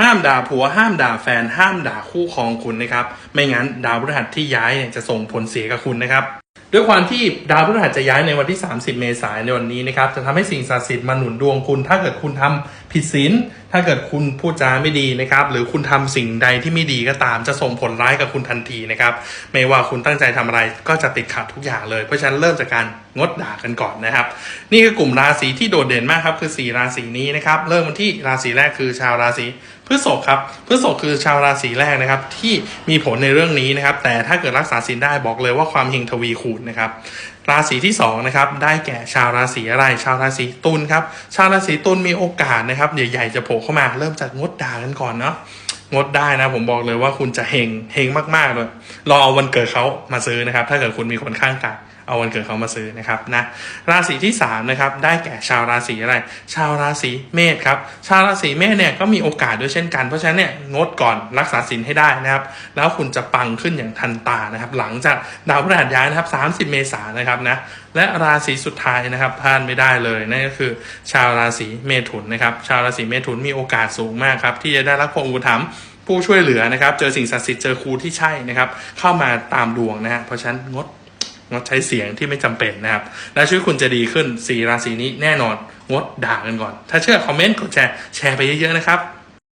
ห้ามด่าผัว ห้ามด่าแฟน ห้ามด่าคู่ครองคุณนะครับ ไม่งั้นดาวพฤหัสที่ย้ายเนี่ยจะส่งผลเสียกับคุณนะครับด้วยความที่ดาวพฤหัสจะย้ายในวันที่ 30 เมษายนในวันนี้นะครับ จะทำให้สิ่งศักดิ์สิทธิ์มาหนุนดวงคุณ ถ้าเกิดคุณทำผิดศีล ถ้าเกิดคุณพูดจาไม่ดีนะครับ หรือคุณทำสิ่งใดที่ไม่ดีก็ตาม จะส่งผลร้ายกับคุณทันทีนะครับ ไม่ว่าคุณตั้งใจทำอะไรก็จะติดขัดทุกอย่างเลย เพราะฉะนั้นเริ่มจากการงดด่ากันก่อนนะครับ นี่คือกลุ่มราศีที่โดดเด่นมากครับ คือ 4 ราศีนี้นะครับ เริ่มกันที่ราศีแรกคือชาวราศี พฤษภครับพฤษภคือชาวราศีแรกนะครับ ที่มีผลในเรื่องนี้นะครับ แต่ถ้าเกิดรักษาศีลได้บอกเลยว่าความเฮงทวีคูณนะครับ ราศีที่2นะครับได้แก่ชาวราศีอะไร ชาวราศีตุลครับ ชาวราศีตุลมีโอกาสนะครับใหญ่ๆจะโผล่เข้ามาเริ่มจากงดด่ากันก่อนเนาะงดได้นะผมบอกเลยว่าคุณจะเฮงเฮงมากๆเลยรอเอาวันเกิดเขามาซื้อนะครับ ถ้าเกิดคุณมีคนข้างกาย เอาวันเกิดเขามาซื้อนะครับนะราศีที่3นะครับได้แก่ชาวราศีอะไร ชาวราศีเมษครับชาวราศีเมษเนี่ยก็มีโอกาสด้วยเช่นกันเพราะฉะนั้นเนี่ยงดก่อนรักษาศีลให้ได้นะครับ แล้วคุณจะปังขึ้นอย่างทันตานะครับหลังจากดาวพฤหัสย้ายนะครับ 30 เมษายนนะครับนะและราศีสุดท้ายนะครับพลาดไม่ได้เลยนั่นก็คือ ชาวราศีเมถุนนะครับชาวราศีเมถุนมีโอกาสสูงมากครับที่จะได้รับความอุปถัมภ์ผู้ช่วยเหลือนะครับ เจอสิ่งศักดิ์สิทธิ์เจอครูที่ใช่นะครับ เข้ามาตามดวงนะฮะเพราะฉะนั้นงด งดใช้เสียงที่ไม่จำเป็นนะครับ และชีวิตคุณจะดีขึ้นสีราศีนี้แน่นอน งดด่ากันก่อน ถ้าเชื่อคอมเมนต์กดแชร์แชร์ไปเยอะๆนะครับ